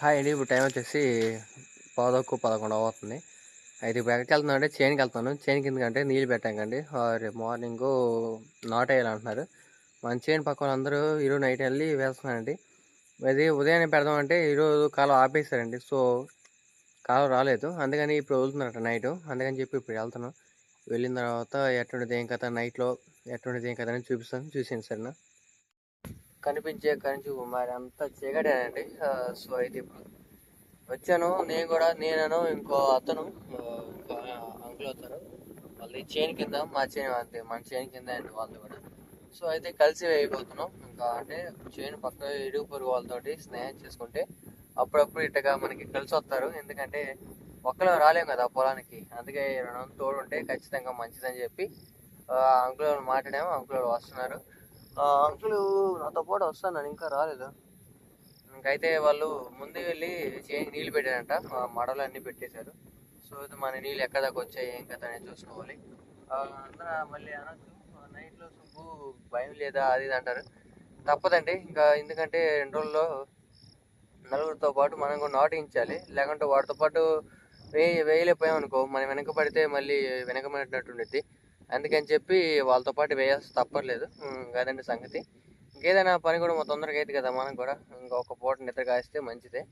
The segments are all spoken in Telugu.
హాయ్ అండి. ఇప్పుడు టైం వచ్చేసి పదొక్కు పదకొండు అవుతుంది. అయితే ఇప్పుడు ఎక్కడికి వెళ్తున్నా అంటే చేనుకి వెళ్తాను చేనుకి ఎందుకంటే నీళ్ళు పెట్టాకండి రేపు మార్నింగ్ నాట్ వేయాలంటున్నారు. మన చేను పక్కన అందరూ ఈరోజు నైట్ వెళ్ళి వేస్తున్నారండి. అది ఉదయాన్నే పెడదామంటే ఈరోజు కాలం ఆపేశారండి. సో కాలం రాలేదు. అందుకని ఇప్పుడు వదులుతున్నారట నైట్ అందుకని చెప్పి ఇప్పుడు వెళ్తాను వెళ్ళిన తర్వాత ఎటువంటిది ఏం కథ? నైట్లో ఎటువంటిది ఏం కథ అని చూపిస్తాను. చూసాను సరేనా? కనిపించే కనిచి మరి అంతా చీకటేనండి. సో అయితే ఇప్పుడు వచ్చాను. నేను కూడా నేనను ఇంకో అతను ఆ, ఇంకో అంకుల్ అవుతారు. వాళ్ళది చేను కింద మా చేను అంతే మన చేను కింద అండి వాళ్ళు కూడా. సో అయితే కలిసి వేయబోతున్నాం ఇంకా అంటే చేను పక్క ఇరుగు పొరుగు వాళ్ళతోటి స్నేహం చేసుకుంటే అప్పుడప్పుడు ఇట్టగా మనకి కలిసి వస్తారు. ఎందుకంటే ఒక్కలో రాలేం కదా పొలానికి. అందుకే రెండు తోడు ఉంటే ఖచ్చితంగా మంచిదని చెప్పి అంకుల అంకుల్ వాళ్ళు మాట్లాడాము. అంకుల్ వాళ్ళు వస్తున్నారు. అంకుల్ నాతో పాటు వస్తాను ఇంకా రాలేదు? ఇంకైతే వాళ్ళు ముందు వెళ్ళి చేయి నీళ్ళు పెట్టారంట. మడలు అన్నీ పెట్టేశారు. సో ఇది మన నీళ్ళు ఎక్కడ దాకా వచ్చాయి ఏం కదా అనేది చూసుకోవాలి. అందరూ మళ్ళీ అనొచ్చు. నైట్లో సుబ్బు భయం లేదా అది ఇది అంటారు. తప్పదండి. ఇంకా ఎందుకంటే రెండు రోజుల్లో నలుగురితో పాటు మనం కూడా నాటించాలి. లేకుంటే వాటితో పాటు వేయి వేయలేకపోయాం అనుకో మనం వెనక పడితే మళ్ళీ వెనకబడినట్టు ఉండిద్ది. అందుకని చెప్పి వాళ్ళతో పాటు వేయాల్సి తప్పట్లేదు అదండి సంగతి. ఇంకేదైనా పని కూడా మా తొందరగా అయితే కదా మనం కూడా. ఇంకొక పూట నిద్ర కాస్తే మంచిదే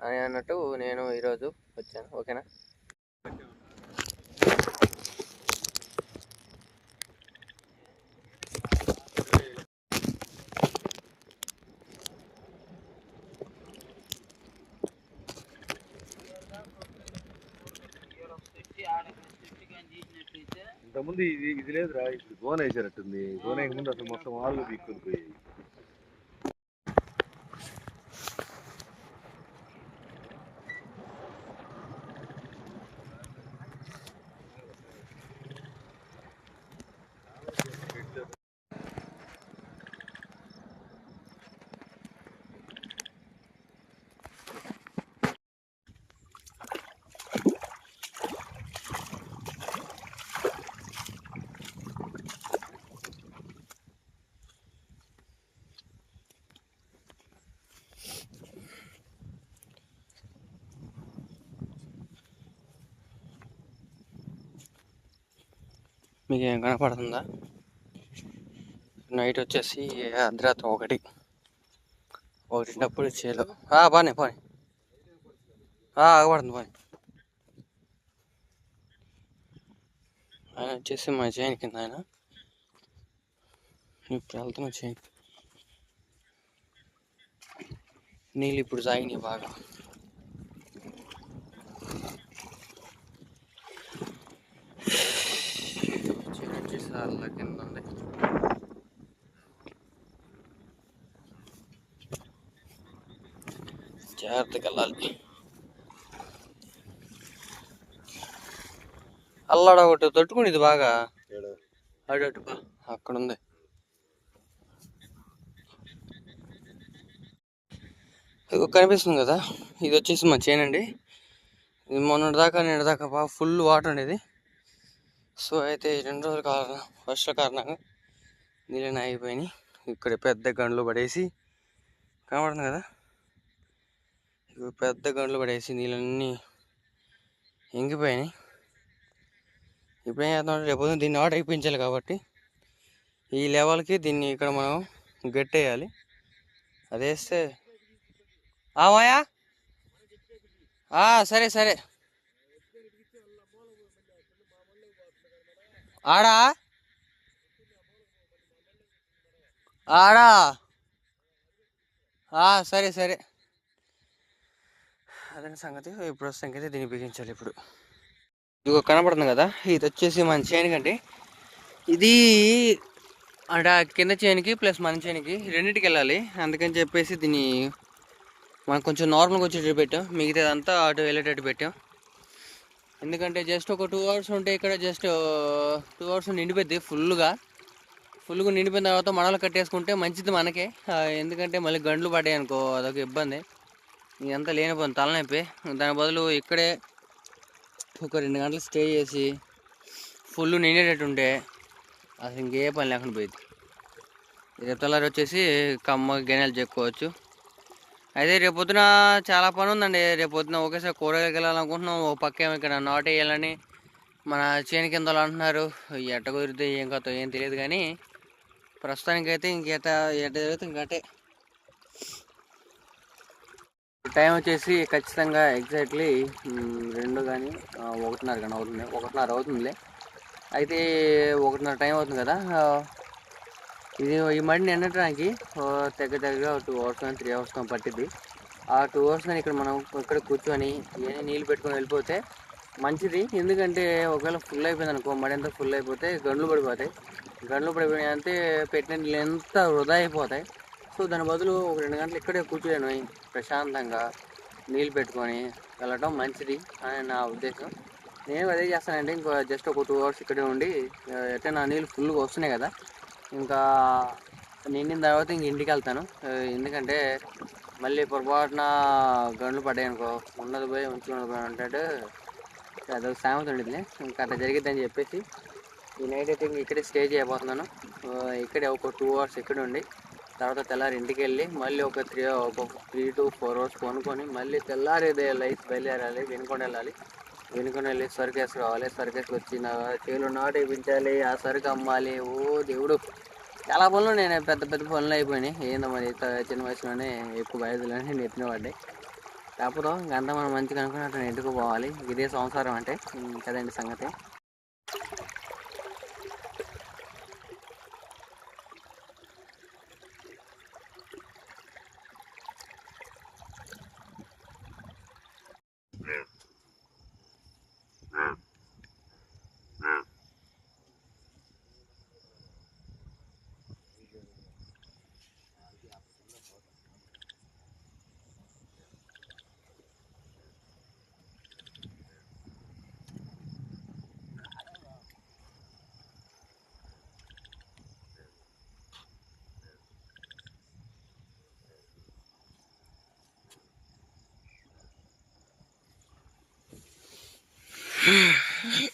అని అన్నట్టు నేను ఈరోజు వచ్చాను. ఓకేనా? ఇంతకుముందు ఇది ఇది లేదురా ఇప్పుడు గోన వేసారట్టుంది గోన ముందు అసలు మొత్తం ఆళ్ళు పీక్కొని పోయి మీకు ఏం కనపడుతుందా? నైట్ వచ్చేసి అర్ధరాత్రి ఒకటి. ఒకటిన్నప్పుడు చేలో. బానే పోనీ ఆగబడుతుంది పోనీ. ఆయన వచ్చేసి మా చైన్ కింద ఆయన. ఇప్పుడు వెళ్తున్నా చైన్. నీళ్ళు ఇప్పుడు సాగినాయి బాగా. అలా కింద ఉంది. జాగ్రత్తగా వెళ్ళాలి. అల్లాడ ఒకటి తట్టుకునేది బాగా. అటు అటు బా. అక్కడ ఉంది ఇదిగో కనిపిస్తుంది కదా? ఇది వచ్చేసి మా చేను అండి ఇది మొన్నటి దాకా నిన్న దాకా బాగా ఫుల్ వాటర్ ఉండేది సో అయితే ఈ రెండు రోజుల కారణం వర్ష కారణంగా నీళ్ళని ఆగిపోయినాయి. ఇక్కడ పెద్ద గండ్లు పడేసి కనబడుతుంది కదా? ఇప్పుడు పెద్ద గండ్లు పడేసి నీళ్ళన్నీ ఎంగిపోయినాయి. ఇప్పుడు ఏం చేద్దాం రేపు పొద్దున్న దీన్ని ఆట ఇప్పించాలి కాబట్టి ఈ లెవెల్కి దీన్ని ఇక్కడ మనం గట్టేయాలి. అదేస్తే ఆమాయా ఆ సరే సరే. ఆడా? ఆడా? ఆ, సరే సరే. అదే సంగతి. ఇప్పుడు సంగతి దీన్ని బిగించాలి ఇప్పుడు. ఇదిగో కనపడుతుంది కదా? ఇది వచ్చేసి మన చేనుకండి ఇది అంటే కింద చేనుకి ప్లస్ మన చేనుకి రెండింటికి వెళ్ళాలి. అందుకని చెప్పేసి దీన్ని మనం కొంచెం నార్మల్గా వచ్చేటట్టు పెట్టాం. మిగతాదంతా అటు వెళ్ళేటట్టు పెట్టాం. ఎందుకంటే జస్ట్ ఒక టూ అవర్స్ ఉంటే ఇక్కడ జస్ట్ టూ అవర్స్ నిండిపోద్ది ఫుల్గా ఫుల్గా నిండిపోయిన తర్వాత మనలు కట్టేసుకుంటే మంచిది మనకే. ఎందుకంటే మళ్ళీ గండ్లు పడ్డాయి అనుకో అదొక ఇబ్బంది. ఇదంతా లేనిపోయింది తలనొప్పి. దాని బదులు ఇక్కడే ఒక రెండు గంటలు స్టే చేసి ఫుల్ నిండేటట్టుంటే అసలు ఇంకే పని లేకుండా పోయింది రేపు తెల్లారి వచ్చేసి కమ్మ గెనెలు చెప్పుకోవచ్చు అయితే రేపు పొద్దున చాలా పని ఉందండి రేపు పొద్దున ఒకేసారి కూరగాయలకు వెళ్ళాలనుకుంటున్నాం. ఓ పక్క ఏమో ఇక్కడ నాటు వేయాలని మన చేను కింద వాళ్ళు అంటున్నారు. ఎట్ట కుదిరితే ఏం కథ ఏం తెలియదు కానీ ప్రస్తుతానికైతే ఇంకెట ఎట్ట జరిగితే ఇంకటే టైం వచ్చేసి ఖచ్చితంగా ఎగ్జాక్ట్లీ రెండు కానీ ఒకటిన్నర కానీ అవుతుంది. ఒకటిన్నర అవుతుందిలే. అయితే ఒకటిన్నర టైం అవుతుంది కదా? ఇది ఈ మడిని ఎండటానికి దగ్గర దగ్గర టూ అవర్స్ కానీ త్రీ అవర్స్ కానీ పట్టిద్ది. ఆ టూ అవర్స్ కానీ ఇక్కడ మనం ఇక్కడ కూర్చొని ఏ నీళ్ళు పెట్టుకొని వెళ్ళిపోతే మంచిది. ఎందుకంటే ఒకవేళ ఫుల్ అయిపోయింది అనుకో మడి అంతా ఫుల్ అయిపోతే గండ్లు పడిపోతాయి. గండ్లు పడిపోయినాయి అంటే పెట్టిన నీళ్ళు ఎంత వృధా అయిపోతాయి. సో దాని బదులు ఒక రెండు గంటలు ఇక్కడే కూర్చోలేను ప్రశాంతంగా నీళ్ళు పెట్టుకొని వెళ్ళటం మంచిది అని నా ఉద్దేశం. నేను అదే చేస్తానంటే ఇంకో జస్ట్ ఒక టూ అవర్స్ ఇక్కడే ఉండి అయితే ఎట్లా నా నీళ్ళు ఫుల్గా వస్తున్నాయి కదా ఇంకా నిండిన తర్వాత ఇంక ఇంటికి వెళ్తాను. ఎందుకంటే మళ్ళీ పొరపాటున గండ్లు పడ్డాయి అనుకో ఉన్నది పోయి ఉంచుకున్నది పోయి అంటాడు. అదొక సామెత ఉండేది ఇంకా అట్లా జరిగిద్దని చెప్పేసి ఈ నైట్ అయితే ఇంక ఇక్కడే స్టే చేయబోతున్నాను. ఇక్కడే ఒక టూ అవర్స్ ఇక్కడ ఉండి తర్వాత తెల్లారి ఇంటికి వెళ్ళి మళ్ళీ ఒక త్రీ ఒక త్రీ టు ఫోర్ అవర్స్ కొనుక్కొని మళ్ళీ తెల్లారి లైఫ్ బయలుదేరాలి వినుకొని వెళ్ళాలి వెనుకొని వెళ్ళి సరుకు రావాలి సరుకు వచ్చిన చేలు నాటు వేయించాలి ఆ సరుకు అమ్మాలి. ఓ దేవుడు. చాలా పనులు నేను పెద్ద పెద్ద పనులు అయిపోయినాయి. ఏందో మరి ఇంత చిన్న వయసులోనే ఎక్కువ వయసులోనే నెత్తిన పడ్డాయి. కాకపోతే ఇంకంతా మనం మంచిగా అనుకున్నట్టు అట్లా పోవాలి? ఇదే సంసారం అంటే. కదండి సంగతి. はい。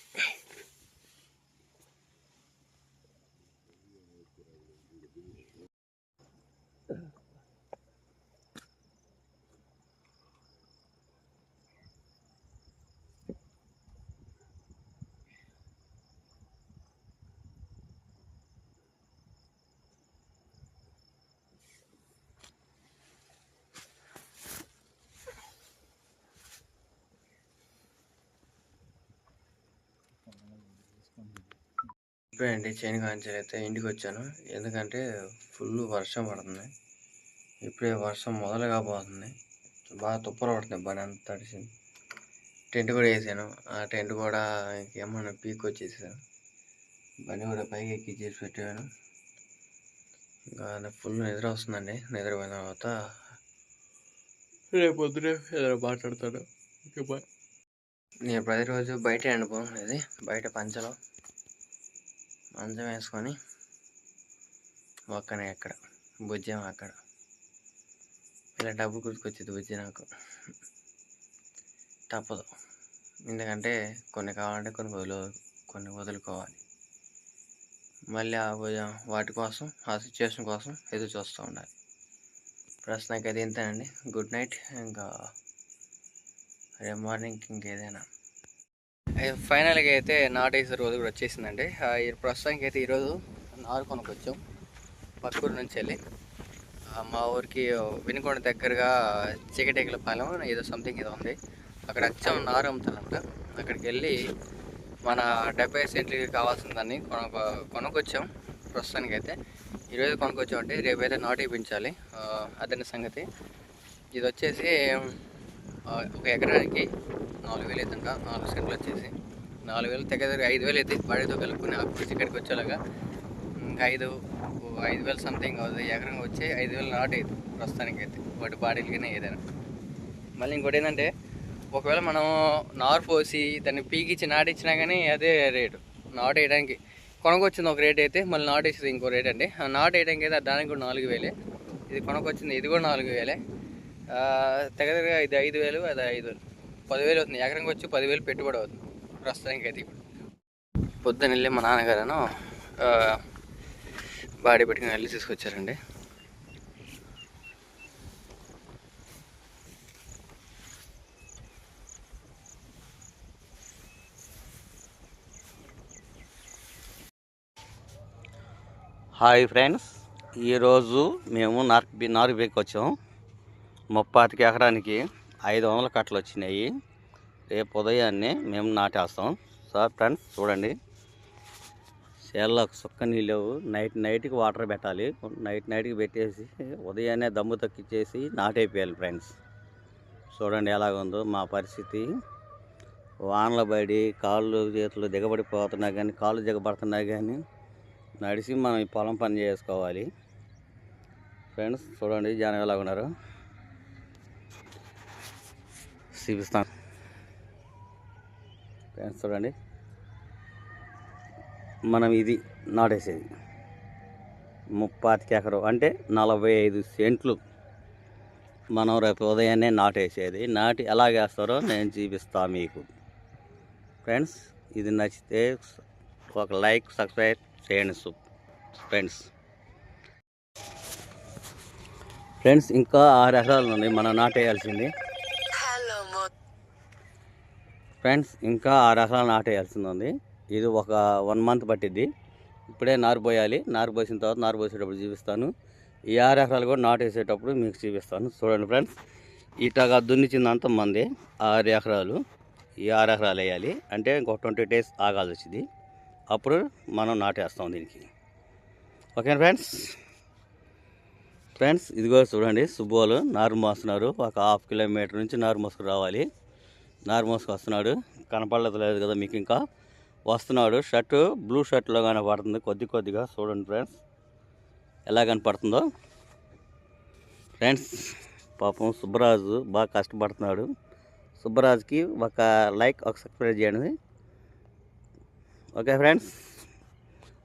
ఇప్పుడండి చేను కాంచెలు అయితే ఇంటికి వచ్చాను ఎందుకంటే ఫుల్ వర్షం పడుతుంది. ఇప్పుడే వర్షం మొదలు కాబోతుంది బాగా తుప్పలు పడుతుంది బండి అంతా తడిసింది. టెంట్ కూడా వేసాను. ఆ టెంట్ కూడా ఇంకేమన్నా పీక్ వచ్చేసాను బండి కూడా పైకి ఎక్కి చేసి పెట్టాను. ఇంకా ఫుల్ నిద్ర వస్తుందండి. నిద్రపోయిన తర్వాత రేపు పొద్దునే ఏదో మాట్లాడతాను ఓకే బాయ్. నేను ప్రతిరోజు బయట ఎండిపోతుంది బయట పంచలో. మంచం వేసుకొని ఒక్కనే ఎక్కడ భుజ్యం అక్కడ. ఇలా డబ్బు గుర్తుకొచ్చేది బుజ్జి నాకు. తప్పదు. ఎందుకంటే కొన్ని కావాలంటే కొన్ని వదిలి కొన్ని వదులుకోవాలి. మళ్ళీ ఆ భుజం వాటి కోసం ఆ సిచ్యువేషన్ కోసం ఎదురు చూస్తూ ఉండాలి. ప్రస్తుతానికి అది ఇంతేనండి. గుడ్ నైట్ ఇంకా రేపు మార్నింగ్ ఇంకేదైనా ఫైనల్గా అయితే నాటేసే రోజు కూడా వచ్చేసిందండి. ఈ ప్రస్తుతానికి అయితే ఈరోజు నారు కొనుక్కొచ్చాం. పక్కూరు నుంచి వెళ్ళి. మా ఊరికి వినుకొండ దగ్గరగా చీకటేకల పాలెం ఏదో సంథింగ్ ఏదో ఉంది. అక్కడ అచ్చం నారు అమ్ముతారంట అక్కడికి వెళ్ళి మన డెబ్బై సెంట్లకి కావాల్సిన దాన్ని కొనుక్కో కొనుక్కొచ్చాం. ప్రస్తుతానికి అయితే ఈరోజు కొనుక్కొచ్చాం అంటే రేపు అయితే నాటు ఇప్పించాలి అదే సంగతి. ఇది వచ్చేసి ఒక ఎకరానికి నాలుగు వేలు అవుతుంట నాలుగు సెంట్లు వచ్చేసి. నాలుగు వేలు దగ్గర ఐదు వేలు అయితే బాడీతో కలుపుకుని అప్పుడు ఇక్కడికి వచ్చేలాగా. ఇంకా ఐదు ఓ ఐదు వేలు సంథింగ్ అవుతుంది ఎకరం వచ్చి ఐదు వేలు నాట్ అయితే ప్రస్తుతానికి అయితే వాటి బాడీలకైనా ఏదైనా. మళ్ళీ ఇంకోటి ఏంటంటే ఒకవేళ మనం నారు పోసి దాన్ని పీకిచ్చి నాటిచ్చినా కానీ అదే రేటు నాటు వేయడానికి. కొనకొచ్చింది ఒక రేట్ అయితే మళ్ళీ నాటు వేసేది ఇంకో రేట్ అండి. ఆ నాటు వేయడానికి అయితే దానికి కూడా నాలుగు వేలే. ఇది కొనకొచ్చింది ఇది కూడా నాలుగు వేలే. ఆ, దగ్గర దగ్గర ఇది ఐదు వేలు అది ఐదు వేలు. పదివేలు అవుతుంది. ఎకరంకి వచ్చి పదివేలు పెట్టుబడి అవుతుంది. ప్రస్తుతానికి అయితే ఇప్పుడు. పొద్దున వెళ్ళి మా నాన్నగారను బాడీ పెట్టుకుని వెళ్ళి తీసుకొచ్చారండి. హాయ్ ఫ్రెండ్స్ ఈరోజు మేము నార్ నార్బేకి వచ్చాము ముప్పాతికి ఎకరానికి. ఐదు వందల కట్టలు వచ్చినాయి రేపు ఉదయాన్నే మేము నాటేస్తాం. సార్ ఫ్రెండ్స్ చూడండి. చేలలో సుక్క నీళ్ళు లేవు నైట్ నైట్కి వాటర్ పెట్టాలి. నైట్ నైట్కి పెట్టేసి ఉదయాన్నే దమ్ము తక్కిచ్చేసి నాటైపోయాలి ఫ్రెండ్స్. చూడండి ఎలాగుందో మా పరిస్థితి. వానలు పడి కాళ్ళు చేతులు దిగబడిపోతున్నా కానీ కాళ్ళు దిగబడుతున్నా కానీ నడిచి మనం ఈ పొలం పని చేసుకోవాలి. ఫ్రెండ్స్ చూడండి జనం ఎలాగున్నారు చూపిస్తాను. ఫ్రెండ్స్ చూడండి. మనం ఇది నాటేసేది. ముప్పాతికి ఎకరం అంటే నలభై ఐదు సెంట్లు మనం రేపు ఉదయాన్నే నాటేసేది. నాటి ఎలా వేస్తారో నేను చూపిస్తా మీకు. ఫ్రెండ్స్ ఇది నచ్చితే ఒక లైక్ సబ్స్క్రైబ్ చేయండి సు ఫ్రెండ్స్ ఫ్రెండ్స్ ఇంకా ఆరు ఎకరాలు ఉన్నాయి. మనం నాటేయాల్సింది. ఫ్రెండ్స్ ఇంకా ఆరు ఎకరాలు నాటేయాల్సింది ఉంది ఇది ఒక వన్ మంత్ పట్టిద్ది. ఇప్పుడే నారు పోయాలి. నారు పోసిన తర్వాత నారు పోసేటప్పుడు చూపిస్తాను. ఈ ఆరు ఎకరాలు కూడా నాటేసేటప్పుడు మీకు చూపిస్తాను. చూడండి ఫ్రెండ్స్ ఇటాగా దున్నిచ్చిందంతా మంది ఆరు ఎకరాలు ఈ ఆరు ఎకరాలు వేయాలి. అంటే ఇంకో ట్వంటీ డేస్ ఆగాల్సి వచ్చింది. అప్పుడు మనం నాటేస్తాం దీనికి. ఓకేనా ఫ్రెండ్స్? ఫ్రెండ్స్ ఇదిగో చూడండి సుబ్బోలు నారు మోస్తున్నారు. ఒక హాఫ్ కిలోమీటర్ నుంచి నారు మోసుకు రావాలి నారు మోసుకు వస్తున్నాడు. కనపడలేదు లేదు కదా మీకు ఇంకా. వస్తున్నాడు. షర్టు బ్లూ షర్ట్లో కనపడుతుంది కొద్ది కొద్దిగా చూడండి ఫ్రెండ్స్. ఎలా కనపడుతుందో. ఫ్రెండ్స్ పాపం సుబ్బరాజు బాగా కష్టపడుతున్నాడు. సుబ్బరాజుకి ఒక లైక్ ఒక సబ్స్క్రైబ్ చేయండి. Okay friends.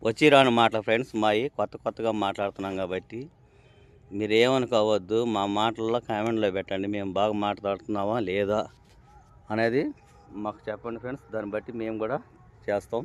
వచ్చి రాను మాటలు ఫ్రెండ్స్ మావి కొత్త కొత్తగా మాట్లాడుతున్నాం కాబట్టి. మీరు ఏమనుకోవద్దు మా మాటల్లో కామెంట్లో పెట్టండి. మేము బాగా మాట్లాడుతున్నామా లేదా? అనేది మాకు చెప్పండి ఫ్రెండ్స్. దాన్ని బట్టి మేము కూడా చేస్తాం.